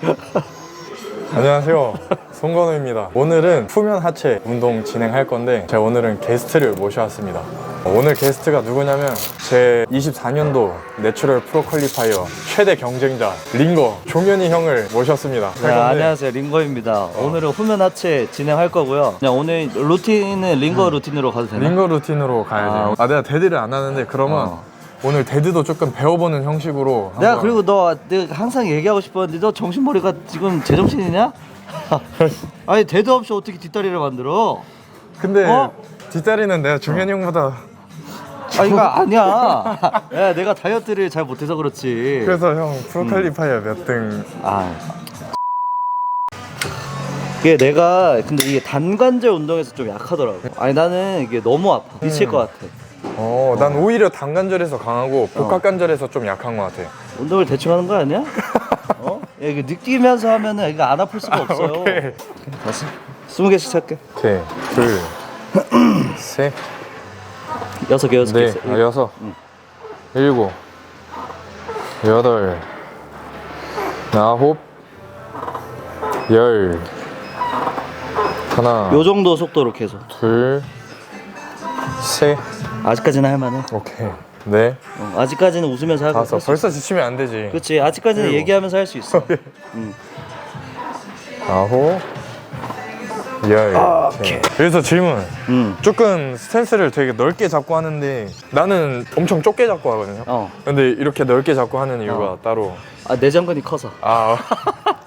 안녕하세요. 송건우입니다. 오늘은 후면 하체 운동 진행할 건데 제가 오늘은 게스트를 모셔왔습니다. 오늘 게스트가 누구냐면 제 24년도 내추럴 프로 퀄리파이어 최대 경쟁자 링거 종현이 형을 모셨습니다. 네, 안녕하세요 링거입니다 오늘은 후면 하체 진행할 거고요 그냥 오늘 루틴은 링거 루틴으로 가도 되나? 링거 루틴으로 가야죠. 아, 내가 데드를 안 하는데 그러면 어. 오늘 데드도 조금 배워보는 형식으로 내가 한번- 그리고 너 내가 항상 얘기하고 싶었는데 너 정신머리가 지금 제정신이냐? 아니 대도 없이 어떻게 뒷다리를 만들어? 근데 어? 뒷다리는 내가 종현이 형보다 아 이거 아니야. 야, 내가 다이어트를 잘 못해서 그렇지. 그래서 형 프로 퀄리파이어 몇 등? 아. 이게 내가 근데 이게 단관절 운동에서 좀 약하더라고. 아니 나는 이게 너무 아파. 미칠 것 같아 어, 난 오히려 단관절에서 강하고 복합관절에서 좀 약한 것 같아. 운동을 대충 하는 거 아니야? 어? 야, 이거 느끼면서 하면은 이거 안 아플 수가 없어요. 오케이. 다시 스무 개씩 할게. 오케이, 둘, 셋, 여섯 개, 여섯 개. 넷, 아, 여섯, 일곱, 여덟, 아홉, 열, 하나, 요 정도 속도로 계속. 둘, 셋, 아직까지는 할만해. 오케이, 넷, 어, 아직까지는 웃으면서 하고. 다섯. 벌써 지치면 안 되지. 그렇지. 아직까지는. 얘기하면서 할 수 있어. 응. 아홉, 열. 오케이. 그래서 질문. 응. 조금 스탠스를 되게 넓게 잡고 하는데 나는 엄청 좁게 잡고 하거든요. 어. 근데 이렇게 넓게 잡고 하는 이유가 어. 따로 아 내전근이 커서. 아,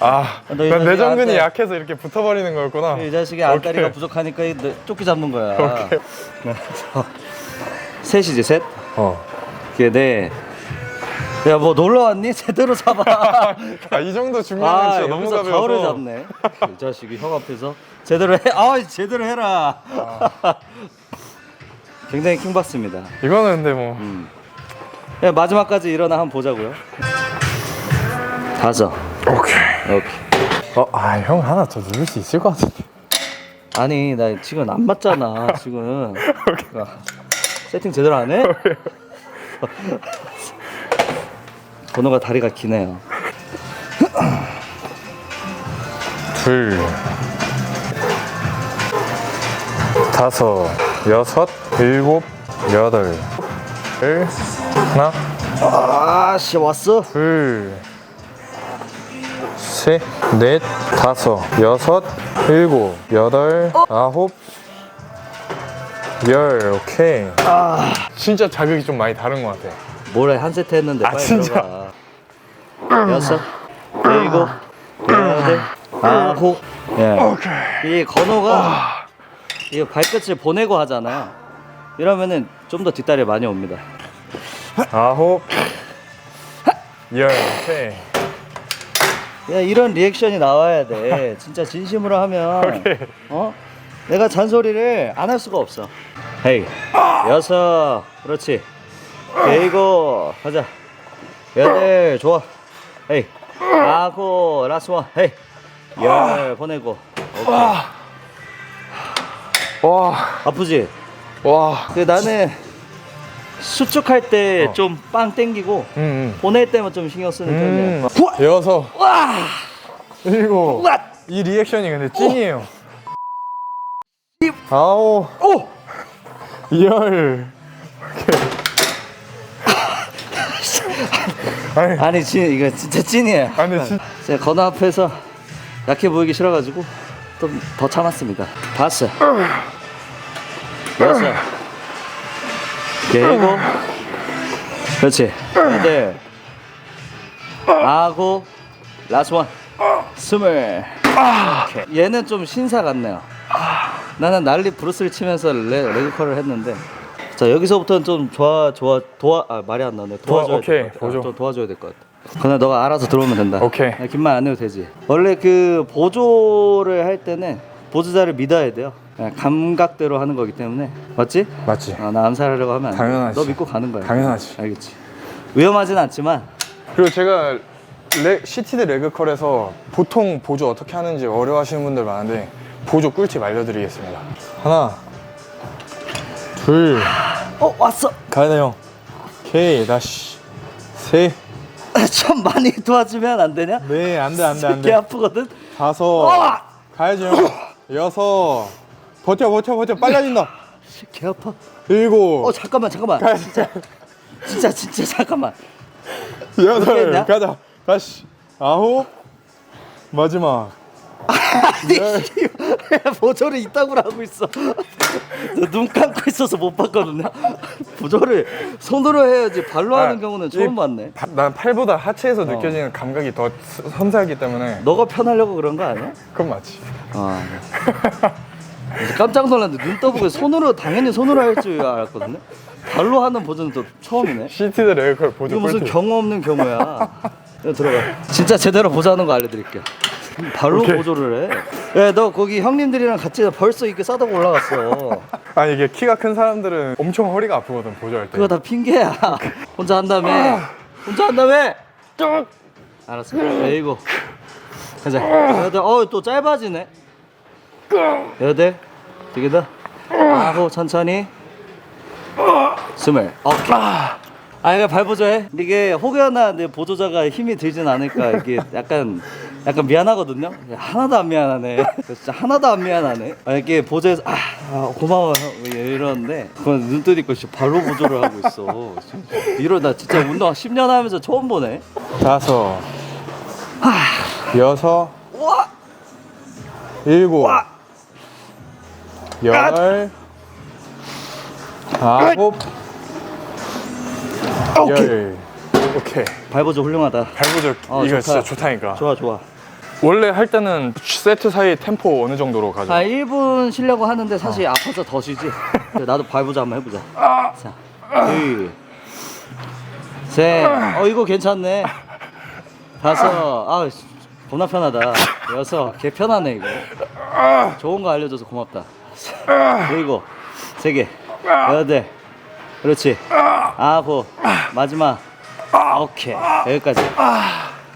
아, 너이난 자식이 내전근이 나한테- 약해서 이렇게 붙어버리는 거였구나. 이 자식이 오케이. 부족하니까 이 너- 쫓기 잡는 거야. 오케이. 셋이지 셋. 어. 이게 네. 야뭐 놀러 왔니? 제대로 잡아. 아, 이 정도 중량은 아, 진짜 너무 여기서 가벼워서. 가오를 잡네. 이 자식이 형 앞에서 제대로 해. 아, 제대로 해라. 굉장히 킹받습니다. 이거는 근데 뭐 음. 야, 마지막까지 일어나 한번 보자고요. 다섯. 오케이. 오케이. 어, 아, 형 하나 더 누를 수 있을 것 같은데. 아니, 나 지금 안 맞잖아. 지금. 그러니까 세팅 제대로 안 해? 번호가 다리가 기네요. 둘, 다섯, 여섯, 일곱, 여덟, 열, 하나, 아, 씨 왔어. 둘, 셋, 넷, 다섯, 여섯, 일곱, 여덟, 아홉, 열, 오케이. 진짜 자극이 좀 많이 다른 것 같아. 뭐래 한 세트 했는데 아, 빨리 진짜? 들어가. 여섯, 일곱, 여덟, 아홉. 예. 이 건호가 이 발끝을 보내고 하잖아. 이러면은 좀 더 뒷다리에 많이 옵니다. 아홉, 열, 오케이. 야 이런 리액션이 나와야 돼. 진짜 진심으로 하면 어? 내가 잔소리를 안 할 수가 없어. 헤이 여섯 그렇지. 일곱 가자. 여덟 좋아. 헤이 아홉 라스트 원 헤이 열 보내고 오케이. 와, 아프지? 와. 그 나는 수축할 때좀빵 땡기고 음, 음. 보낼 때만 좀 신경 쓰는 음. 편이야. 여섯, 와! 일곱. 와! 이 리액션이 근데 찐이에요. 아홉, 오! 열. 오케이. 아니, 아니 진 이거 진짜 찐이에요. 아니 진 제가 건우 앞에서 약해 보이기 싫어가지고 좀 더 참았습니다. 다섯, 여섯, 일곱, 그렇지. 여덟, 아홉, 라스 원, 스물. 오케이. 얘는 좀 신사 같네요. 나는 난리 브루스를 치면서 레, 레그컬을 했는데. 자 여기서부터는 좀 좋아 좋아 도와 아 말이 안 나네 도와줘야 오케이, 될것 같아. 보조. 좀 도와줘야 될 것 같아. 그냥 너가 알아서 들어오면 된다. 오케이. 나 긴말 안 해도 되지. 원래 그 보조를 할 때는 보조자를 믿어야 돼요. 그냥 감각대로 하는 거기 때문에 맞지? 맞지. 아, 나 암살하려고 하면 안 돼. 당연하지. 너 믿고 가는 거야. 당연하지. 알겠지. 위험하진 않지만 그리고 제가 레, 시티드 레그컬에서 보통 보조 어떻게 하는지 어려워하시는 분들 많은데 보조 꿀팁 알려드리겠습니다. 하나, 둘, 어 왔어. 가야 돼요. 오케이, 다시 셋, 좀 많이 도와주면 안 되냐? 네, 안 돼, 안 돼, 안개 돼. 아프거든. 다섯. 가야죠. 여섯. 버텨, 버텨, 버텨. 빨라진다. 개 아파. 일곱. 어 잠깐만 잠깐만. 가야 진짜 진짜 진짜 잠깐만. 여덟. 했냐? 가자. 다시. 아홉. 마지막. 아니 보조를 이따구로 하고 있어. 저눈 감고 있어서 못 봤거든요. 보조를 손으로 해야지 발로 하는 아, 경우는 이- 처음 봤네. 바- 난 팔보다 하체에서 느껴지는 감각이 더 스- 섬세하기 때문에 너가 편하려고 그런 거 아니야? 그건 맞지. 아. 깜짝 놀랐는데 눈 떠보고 손으로 당연히 손으로 할 줄 알았거든요. 발로 하는 버전은 또 처음이네. 시티드 레이컬 보조 이거 무슨 꿀팁. 경험 없는 경우야. 이거 들어가. 진짜 제대로 보자는 거 알려드릴게요. 발로 오케이. 보조를 해. 야, 너 거기 형님들이랑 같이 벌써 이렇게 싸다고 올라갔어. 아니 이게 키가 큰 사람들은 엄청 허리가 아프거든 보조할 때. 그거 다 핑계야. 혼자 한다며. 혼자 한다며. 쭉. 알았어. 레이고. 가자. 여덟. 어, 또 짧아지네. 여덟. 되겠다. 아홉 천천히. 스물. 오케이. 아, 이거 발보조해. 이게 혹여나 내 보조자가 힘이 들진 않을까 이게 약간 약간 미안하거든요. 야, 하나도 안 미안하네. 진짜 하나도 안 미안하네. 아, 이게 보조해서 아, 아, 고마워 형 이러는데 그건 눈뜨 있고 진짜 발로 보조를 하고 있어. 이러 나 진짜 운동 10년 하면서 처음 보네. 다섯. 여섯. 와, 일곱. 열. 아홉. 오케이. 열. 오케이. 발보조 훌륭하다. 발보조 어, 이거 좋다. 진짜 좋다니까. 좋아 좋아. 원래 할 때는 세트 사이 템포 어느 정도로 가죠? 아 1분 쉬려고 하는데 사실 아파서 더 쉬지. 그래, 나도 발보자 한번 해보자. 자, 둘, 셋. 어 이거 괜찮네. 다섯. 아 씨, 겁나 편하다. 여섯. 개 편하네 이거. 좋은 거 알려줘서 고맙다. 그리고 세 개. 여덟. 그렇지. 아홉. 마지막. 오케이. 여기까지.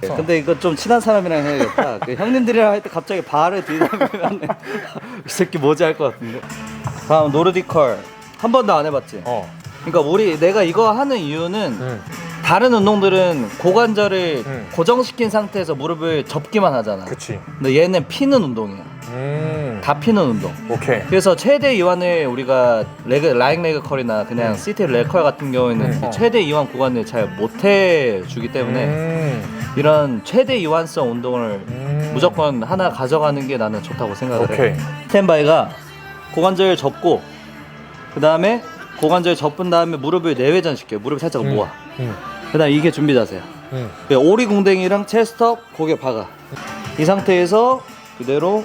네, 근데 이거 좀 친한 사람이랑 해야겠다. 그 형님들이랑 할 때 갑자기 발을 들이대면 이 새끼 뭐지 할 것 같은데. 다음 노르디컬 한 번도 안 해봤지. 어. 그러니까 우리 내가 이거 하는 이유는 응. 다른 운동들은 고관절을 응. 고정시킨 상태에서 무릎을 접기만 하잖아. 그치. 근데 얘는 피는 운동이야. 음. 다 피는 운동. 오케이. 그래서 최대 이완을 우리가 레그 라잉 레그 컬이나 그냥 음. 시티 레컬 같은 경우에는 음. 이 최대 이완 구간을 잘 못해 주기 때문에 음. 이런 최대 이완성 운동을 음. 무조건 하나 가져가는 게 나는 좋다고 생각을 해. 오케이. 스탠바이가 고관절 접고 그 다음에 고관절 접은 다음에 무릎을 내회전 시켜요. 무릎을 살짝 음. 모아. 음. 그다음 이게 준비 자세야. 음. 그 오리 궁뎅이랑 체스트업 고개 박아. 이 상태에서 그대로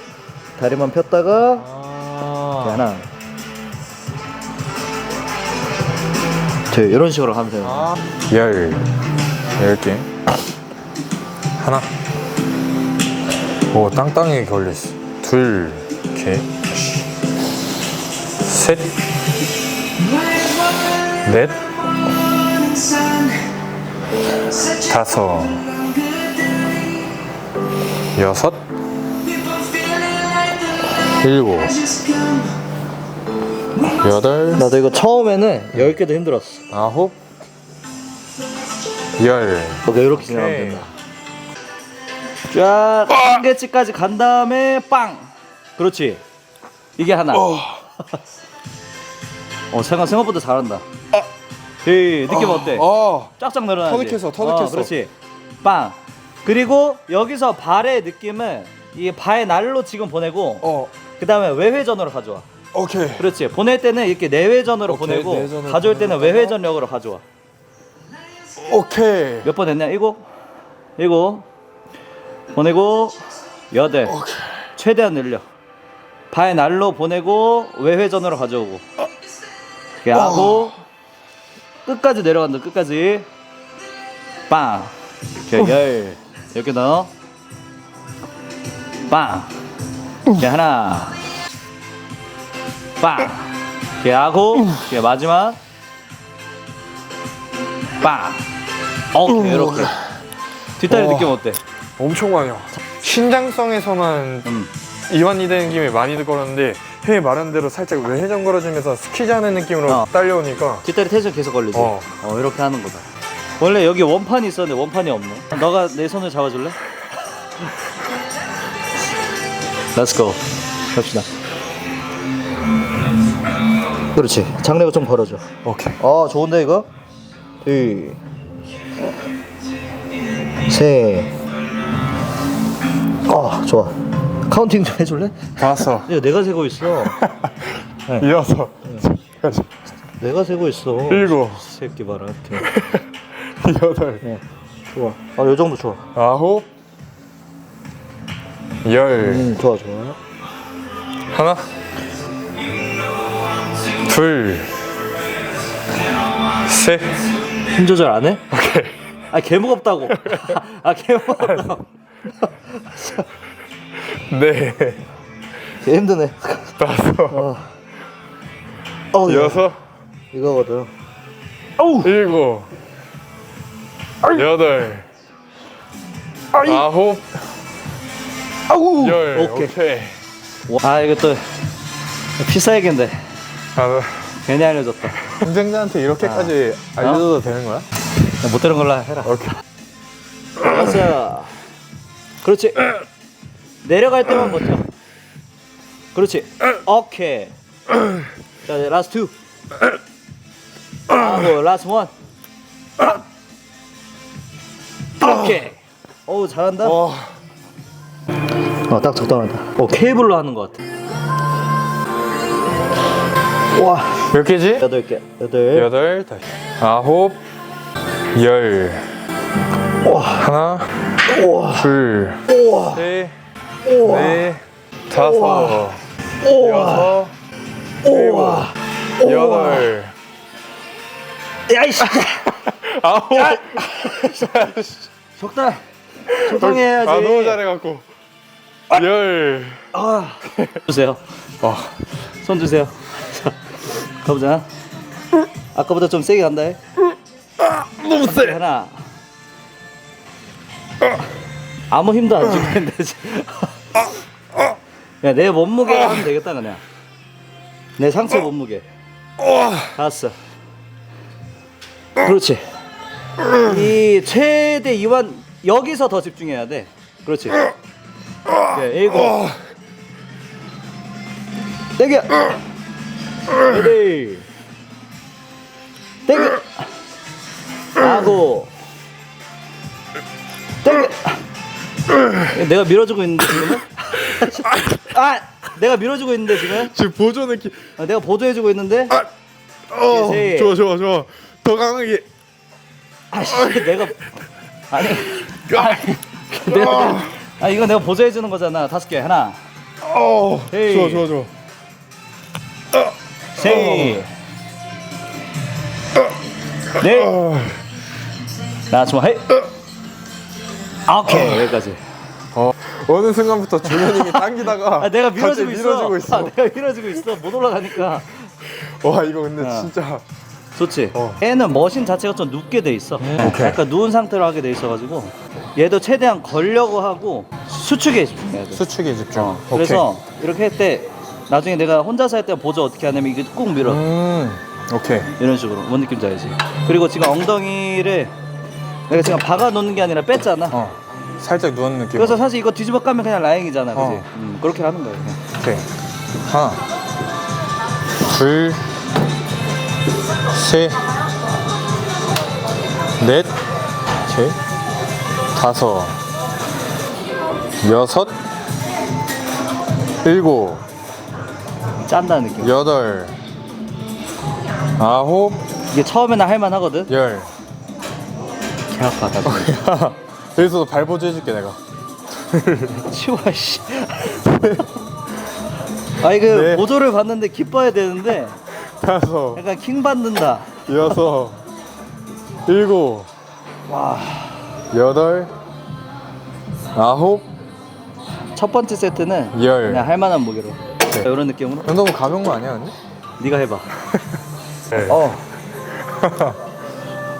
다리만 폈다가 이렇게 아. 하나. 네, 이런 식으로 하면 돼요. 아. 열. 열 개. 하나. 오, 땅땅하게 걸렸어. 둘. 개. 셋. 넷. 다섯. 여섯. 일곱. 여덟. 나도 이거 처음에는 10개도 힘들었어. 아홉. 열. 오케이, 이렇게 진행하면 오케이. 된다. 쫙, 한 개치까지 간 다음에 빵! 그렇지. 이게 하나. 어, 생각, 생각보다 잘한다. 헤이, 느낌 어때? 어. 쫙쫙 늘어나지? 터득했어, 터득했어. 어, 그렇지. 빵. 그리고 여기서 발의 느낌은 이발 날로 지금 보내고 어. 그 다음에 외회전으로 가져와. 오케이. 그렇지. 보낼 때는 이렇게 내회전으로 오케이, 보내고 내회전으로 가져올 때는 보내다가. 외회전력으로 가져와. 오케이. 몇 번 했냐? 일곱, 일곱, 보내고 여덟. 최대한 늘려. 발 날로 보내고 외회전으로 가져오고. 이렇게 하고 끝까지 내려간다. 끝까지. 빵. 이렇게 열. 이렇게 넣어. 빵. 이렇게 하나. 빵. 이렇게 하고 이렇게 마지막. 빵. 오케이 이렇게. 뒷다리 우와. 느낌 어때? 엄청 많이요. 신장성에서만 음. 이완이 되는 느낌이 많이 걸었는데 형이 말한 대로 살짝 외회전 걸어주면서 스키즈 하는 느낌으로 어. 딸려오니까 뒷다리 텐션 계속 걸리지? 어. 어. 이렇게 하는 거다. 원래 여기 원판이 있었는데 원판이 없네. 너가 내 손을 잡아줄래? Let's go. 갑시다. 그렇지. 장래가 좀 걸어줘. 오케이. 아 좋은데 이거? 둘, 셋. 아 좋아. 카운팅 좀 해줄래? 다섯. 야 내가 세고 있어. 여섯. 내가 세고 있어. 일곱. 새끼 봐라. 여덟. 어, 좋아. 아, 요 정도 좋아. 아홉. 열. 음, 좋아, 좋아. 하나. 둘. 셋. 힘 조절 안 해? 오케이. 아, 개 무겁다고. 아, 개 무겁다고. 네. 개 힘드네. 다섯. 어우, 야, 여섯. 이거거든. 일곱. 여덟. 아홉. 아우! 열. 오케이. 오케이. 아, 이거 또 피사야겠네. 아, 괜히 알려줬다. 경쟁자한테 이렇게까지 알려줘도 되는 거야? 야, 못 되는 걸로 해라. 오케이. 맞아. 그렇지. 내려갈 때만 버텨. 그렇지. 오케이. 자, 이제 라스트 2. 하고 라스트 1. 오케이. 오, 잘한다. 어. 어, 딱 적당하다. 오, 케이블로 하는 것 같아. 와, 몇 개지? 여덟 개. 여덟. 여덟, 다시. 아홉, 열. 하나, 둘, 우와. 셋, 넷, 다섯, 여섯, 우와. 여덟, 야 이씨. 아홉. 적당. 적당히 해야지. 아 너무 잘해갖고. 열. 아. 주세요. 와. 손 주세요. 자, 가보자. 아까보다 좀 세게 간다. 해. 너무 세. 하나. 아무 힘도 안 주고 있는데 지금. 야, 내 몸무게 하면 되겠다 그냥. 내 상체 몸무게. 알았어. 그렇지. 이 최대 이완 여기서 더 집중해야 돼. 그렇지. 네, 일곱. 땡겨. 여덟. 땡겨. 아고. 땡겨. 내가 밀어주고 있는데 지금은? 아, 내가 밀어주고 있는데 지금? 지금 보조 느낌. 아, 내가 보조해주고 있는데? 어. 셋. 좋아 좋아 좋아. 더 강하게. 아씨, 내가 아니, 아니, 내가 아 이거 내가 보조해 주는 거잖아. 다섯 개 하나, 어. 헤이. 좋아 좋아 좋아. 셋, 넷, 어. 나 정말 헤이. 아, 오케이 여기까지. 어. 어느 순간부터 준현님이 당기다가 아, 내가 밀어주고 있어. 밀어주고 있어. 아, 내가 밀어주고 있어. 못 올라가니까. 와 이거 근데 아. 진짜. 좋지. 어. 얘는 머신 자체가 좀 눕게 돼 있어. 오케이. 약간 누운 상태로 하게 돼 있어가지고 얘도 최대한 걸려고 하고 수축에 집중해야 돼. 수축에 집중. 어, 그래서 이렇게 할 때 나중에 내가 혼자서 할 때 보조 어떻게 하냐면 이게 꾹 밀어 음. 오케이. 이런 식으로 뭔 느낌인지 알지? 그리고 지금 엉덩이를 내가 지금 박아 놓는 게 아니라 뺐잖아. 어. 살짝 누운 느낌. 그래서 사실 이거 뒤집어 까면 그냥 라행이잖아, 그지? 어. 음, 그렇게 하는 거야. 그냥. 오케이. 하나, 둘, 셋, 넷, 셋, 다섯, 여섯, 일곱, 짠다는 느낌. 여덟, 아홉, 이게 처음에는 할만하거든. 열. 개 아파, 나 여기서도 발보조 해줄게 내가. 치워 씨. 아니 그 네. 보조를 받는데 기뻐야 되는데 다섯, 약간 킹 받는다. 여섯, 일곱, 와. 여덟, 아홉, 첫 번째 세트는 열. 그냥 할 만한 무게로. 네. 이런 느낌으로. 너무 가벼운 거 아니야 근데? 네가 해봐. 네. 어.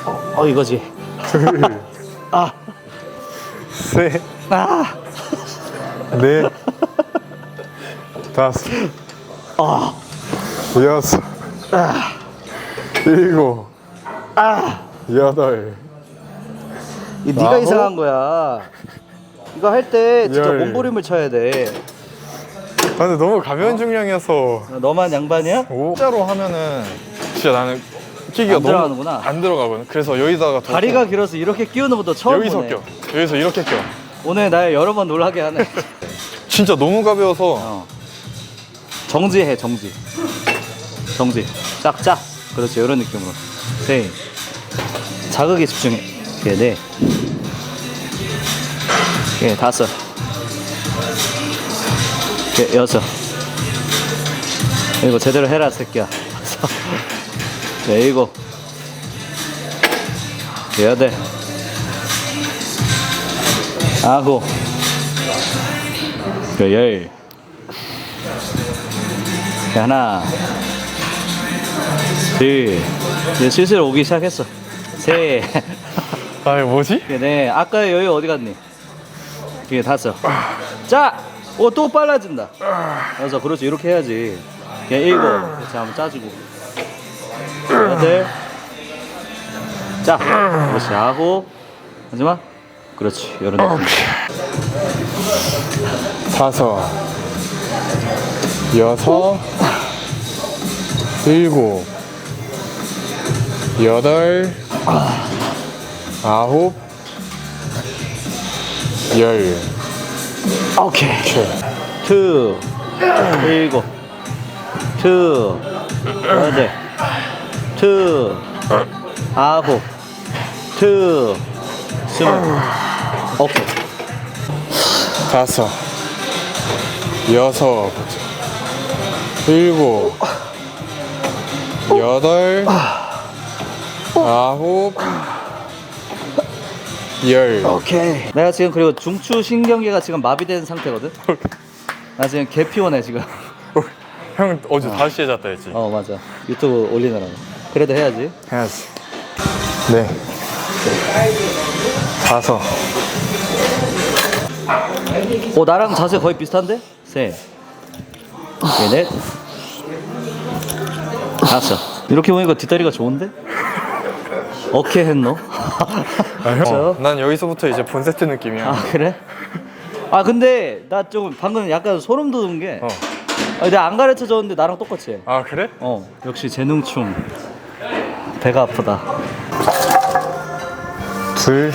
어, 어 이거지. 둘, 아. 셋, 아. 넷, 다섯, 아. 여섯, 아. 일곱, 아. 여덟, 이 네가 아홉. 이상한 거야. 이거 할 때 진짜 열. 몸부림을 쳐야 돼. 아, 근데 너무 가벼운 중량이어서 너만 양반이야? 오자로 하면은 진짜 나는 끼기가 안 너무 들어가는구나. 안 들어가거든. 그래서 여기다가 더 다리가 길어서 이렇게 끼우는 것도 처음 여기서 보네. 껴. 여기서 이렇게 껴. 오늘 날 여러 번 놀라게 하네. 진짜 너무 가벼워서 어. 정지해 정지. 정지. 짝짝. 그렇지 이런 느낌으로. 네. 자극에 집중해. 네. 오케이 다섯. 오케이 여섯. 이거 제대로 해라 새끼야. 네, 일곱. 여덟. 아홉. 그 열. 그 하나. 둘. 이제 슬슬 오기 시작했어. 셋. 아 이거 뭐지? 그래, 네. 아까 여유 어디 갔니? 그게 다섯. 자! 오, 또 빨라진다. 그래서 그렇지. 이렇게 해야지. 그냥 일곱. 그렇지. 한번 짜주고. 여덟. 자. 그렇지. 아홉. 마지막. 그렇지. 이런 느낌. 다섯, 여섯, 일곱, 여덟, 아홉, 열. 오케이. 투. 일곱. 투. 여덟. 투. 아홉. 투. 스물. 오케이. 다섯, 여섯, 일곱, 여덟, 아홉, 열. 오케이. 내가 지금 그리고 중추 신경계가 지금 마비된 상태거든. 나 지금 개 피곤해 지금. 형 어제 5시에 잤다 했지? 어 맞아. 유튜브 올리느라고. 그래도 해야지. 해야지. 네. 다섯, 어 나랑 자세 거의 비슷한데? 셋. 오케이, 넷. 다섯. 이렇게 보니까 뒷다리가 좋은데? 어케 했노? 아, 형. 그쵸? 난 여기서부터 이제 본 세트 느낌이야. 아 그래? 아 근데 나 좀 방금 약간 소름 돋은 게 어. 아, 내가 안 가르쳐 줬는데 나랑 똑같이 해. 아 그래? 어 역시 재능충 배가 아프다 둘,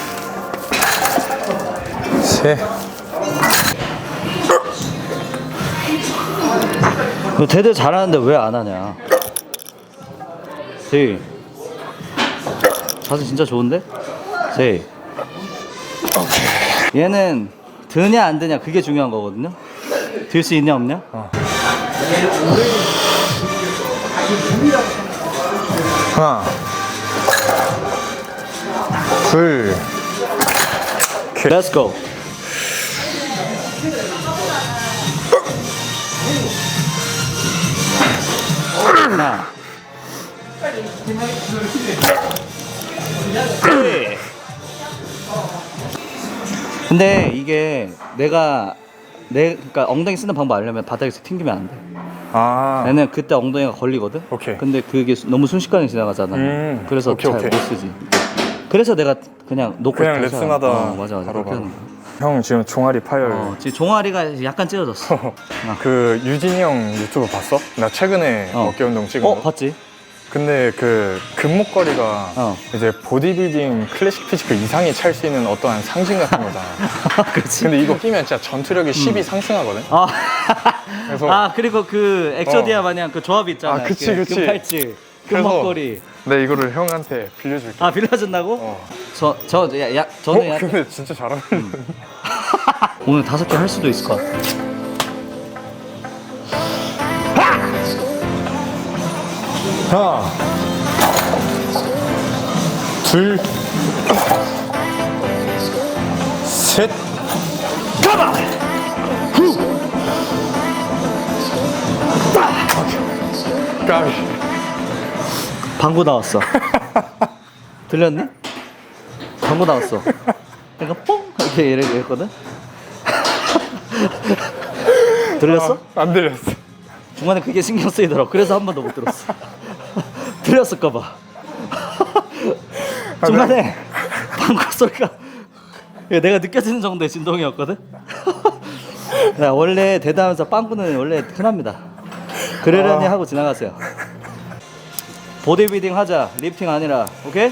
셋. 너 대대 잘하는데 왜 안 하냐 셋자 세 진짜 좋은데? 셋 얘는 드냐 안 드냐 그게 중요한 거거든요? 들 수 있냐 없냐? 하나, 둘, Let's go. 하나. 셋. 근데 이게 내가 내 그러니까 엉덩이 쓰는 방법 알려면 바닥에서 튕기면 안 돼. 아, 얘는 그때 엉덩이가 걸리거든. 오케이. 근데 그게 수- 너무 순식간에 지나가잖아. 음, 그래서 오케이, 잘 오케이. 못 쓰지. 그래서 내가 그냥 놓고 그냥 다시 레슨하다 거야. 어, 맞아 맞아. 바로 그렇게 바로. 하는 거야. 형 지금 종아리 파열. 어, 지금 종아리가 약간 찢어졌어. 그 유진이 형 유튜브 봤어? 나 최근에 어. 어 깨 운동 찍은 어, 거. 봤지? 근데 그 금목걸이가 어. 이제 보디빌딩 클래식 피지크 이상이 찰 수 있는 어떠한 상징 같은 거잖아. 그렇지. 근데 이거 끼면 진짜 전투력이 10이 상승하거든. 아, 그래서- 아 그리고 그 엑소디아 어. 마냥 그 조합이 있잖아. 아, 그치, 그 그치. 금팔찌, 그래서 금목걸이. 내가 이거를 형한테 빌려줄게. 아 빌려준다고? 어. 저, 저, 야, 야 저는 어? 야, 근데 진짜 잘하는. 오늘 다섯 개 할 수도 있을 것 같아. 하나, 둘, 셋, 가봐! 까비. 방구 나왔어. 들렸니? 방구 나왔어. 그러니까 뽕 이렇게 이렇게 했거든. 들렸어? 안 들렸어. 중간에 그게 신경 쓰이더라고. 그래서 한 번도 못 들었어. 들렸을까 봐. 중간에 방구 소리가 내가 느껴지는 정도의 진동이었거든. 야, 원래 대단하면서 빵꾸는 원래 흔합니다. 그러려니 하고 지나가세요. 보디빌딩 하자. 리프팅 아니라. 오케이?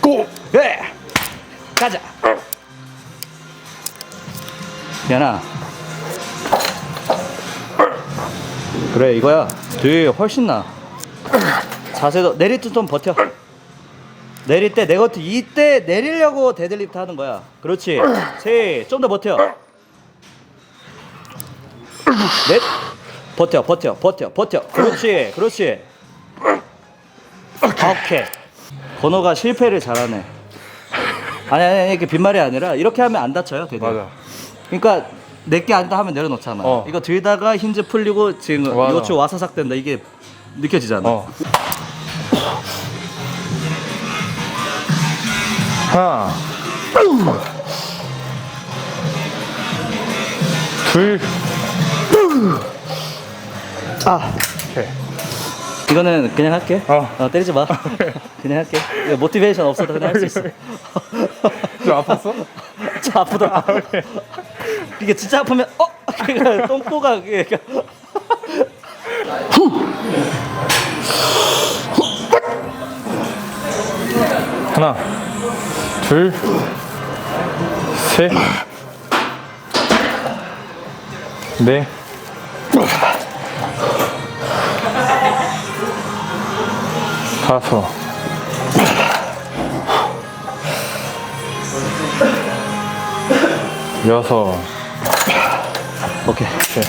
고! 네. 가자. 미안아. 그래 이거야. 뒤 훨씬 나. 자세도 내릴 때 좀 버텨. 내릴 때 네거티 이때 내리려고 데드리프트 하는 거야. 그렇지. 세. 좀 더 버텨. 넷. 버텨 버텨 버텨 버텨. 그렇지 그렇지. 오케이. 번호가 실패를 잘하네. 아니 아니 아니 이게 빈말이 아니라 이렇게 하면 안 다쳐요 되게. 맞아. 그러니까 내게 안다 하면 내려놓잖아. 어. 이거 들다가 힌지 풀리고 지금 맞아. 쭉 와사삭 된다 이게 느껴지잖아. 어. 하나. 둘. 아 오케이. 이거는 그냥 할게. 어. 때리지 마. 그냥 할게. 이거 모티베이션 없어도 그냥 할 수 있어. 좀 아팠어? 저 아프다. 이게 진짜 아프면 어? 그러니까 똥꼬가 그러니까 하나. 둘. 셋. 넷. 다섯. 여섯. 오케이. 오케이.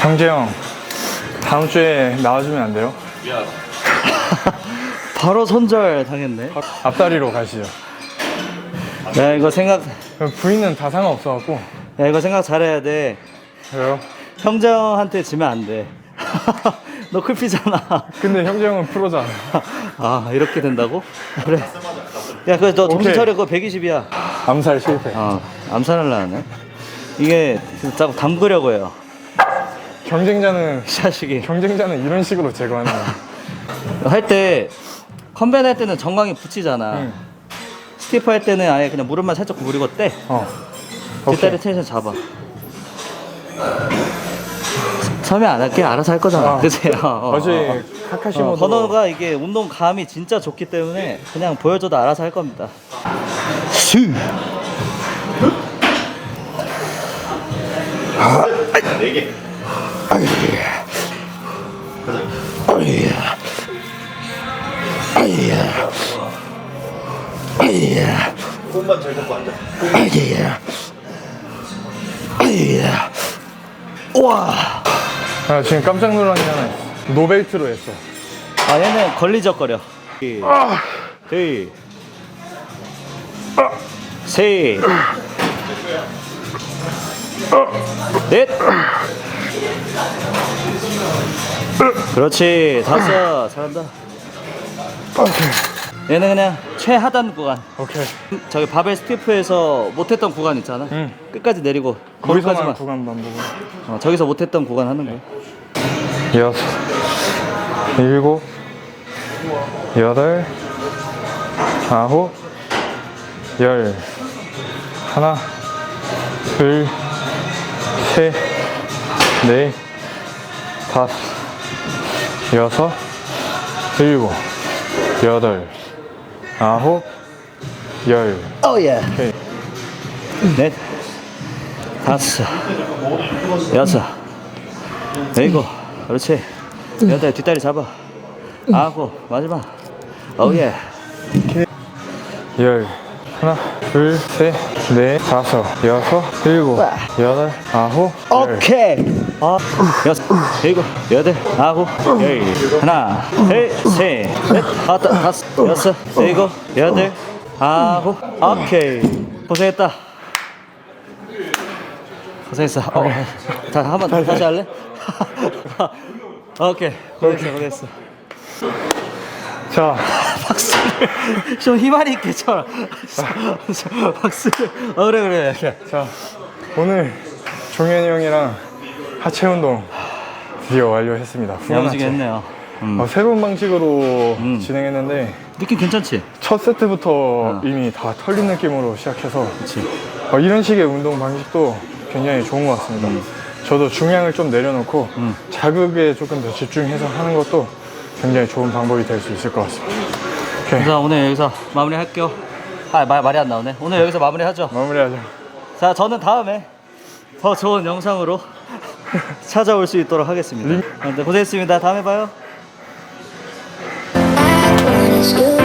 형제 형, 다음 주에 나와주면 안 돼요? 바로 손절 당했네. 앞다리로 가시죠. 야 이거 생각 부인은 다 상관없어갖고. 야 이거 생각 잘해야 돼. 왜요? 형제한테 지면 안 돼. 너 클피잖아. 근데 형제 형은 프로잖아. 아 이렇게 된다고? 그래. 야 그래 너 정신 오케이. 차려 그거 120이야. 암살 실패. 어 암살을 하네. 이게 진짜 담그려고 해요. 경쟁자는 이 자식이 경쟁자는 이런 식으로 제거하는 거야. 할 때 컨벤 할 때는 정강이 붙이잖아. 응. 스티프 할 때는 아예 그냥 무릎만 살짝 구부리고 떼. 어. 뒷다리 텐션 잡아. 설명 안 할게 알아서 할 거잖아. 어. 그치? 어, 어, 어제 어. 카카시모도 어, 건호가 이게 운동 감이 진짜 좋기 때문에 그냥 보여줘도 알아서 할 겁니다. 슈. 와. 아, 지금 깜짝 놀란 게 하나 있어. 노벨트로 했어. 아 얘는 걸리적거려. 둘, 셋, 넷. 그렇지 다섯 잘한다. 얘는 그냥 최하단 구간. 오케이. 저기 바벨 스티프에서 못했던 구간 있잖아. 응. 끝까지 내리고 거기까지만. 구간 반복을. 어, 저기서 못했던 구간 하는 거야. 여섯, 일곱, 여덟, 아홉, 열. 하나, 둘, 셋, 넷, 다섯, 여섯, 일곱, 여덟, 아홉, 열. 오 예. 오케이. 넷, 다섯, 여섯, 일곱, 그렇지. 여덟, 뒷다리 잡아. 아홉, 마지막. 오 예. 열 하나 둘 셋 넷 다섯 여섯 일곱 여덟 아홉 열 오케이. 아, 여섯, 일곱, 여덟, 아홉, 열. 하나, 둘, 셋, 넷, 다섯, 다섯, 여섯, 일곱, 여덟, 아홉. 오케이. 고생했다. 고생했어. 어, 자, 한번 다시 할래? 오케이. 고생했어, 고생했어. 자 박수를 좀 희망 있게 쳐. 박수를. 어 그래 그래. 자, 오늘 종현이 형이랑 하체 운동 드디어 완료했습니다. 후원 야무지게 하체. 했네요. 음. 어, 새로운 방식으로 음. 진행했는데 느낌 괜찮지? 첫 세트부터 이미 다 털린 느낌으로 시작해서 그렇지. 어, 이런 식의 운동 방식도 굉장히 좋은 것 같습니다. 저도 중량을 좀 내려놓고 자극에 조금 더 집중해서 하는 것도 굉장히 좋은 방법이 될 수 있을 것 같습니다. 오케이. 자 오늘 여기서 마무리할게요. 아 말, 말이 안 나오네. 오늘 여기서 마무리하죠. 마무리하죠. 자 저는 다음에 더 좋은 영상으로 찾아올 수 있도록 하겠습니다. 아, 네, 고생했습니다. 다음에 봐요. 둘,